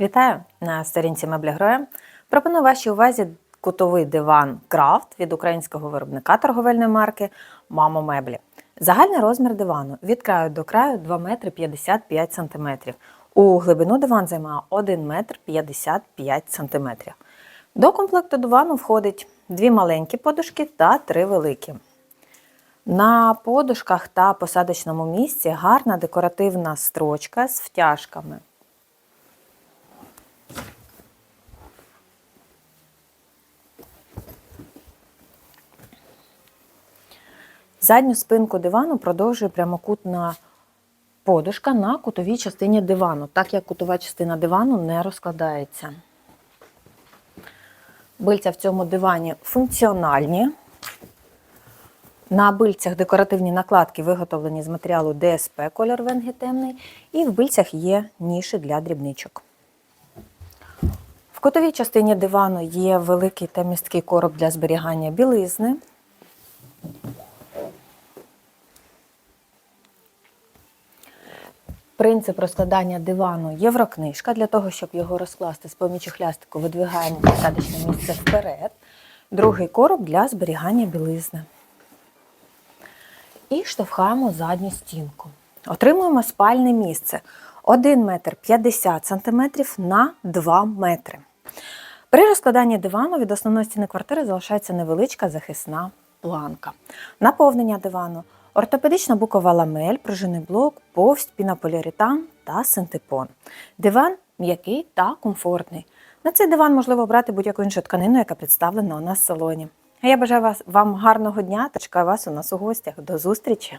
Вітаю на сторінці Меблі Гроя. Пропоную вашій увазі кутовий диван Крафт від українського виробника торговельної марки Мамо Меблі. Загальний розмір дивану від краю до краю 2 метри 55 сантиметрів. У глибину диван займає 1 метр 55 сантиметрів. До комплекту дивану входить дві маленькі подушки та три великі. На подушках та посадочному місці гарна декоративна строчка з втяжками. Задню спинку дивану продовжує прямокутна подушка на кутовій частині дивану, так як кутова частина дивану не розкладається. Бильця в цьому дивані функціональні. На бильцях декоративні накладки виготовлені з матеріалу ДСП кольор венги темний, і в бильцях є ніші для дрібничок. В кутовій частині дивану є великий та місткий короб для зберігання білизни. Принцип розкладання дивану єврокнижка. Для того, щоб його розкласти з помічі хлястику, видвигаємо посадочне місце вперед. Другий короб для зберігання білизни. І штовхаємо задню стінку. Отримуємо спальне місце 1 метр 50 см на 2 метри. При розкладанні дивану від основної стіни квартири залишається невеличка захисна планка. Наповнення дивану ортопедична букова ламель, пружинний блок, повсть, пінополіуретан та синтепон. Диван м'який та комфортний. На цей диван можливо обрати будь-яку іншу тканину, яка представлена у нас в салоні. Я бажаю вам гарного дня та чекаю вас у нас у гостях. До зустрічі!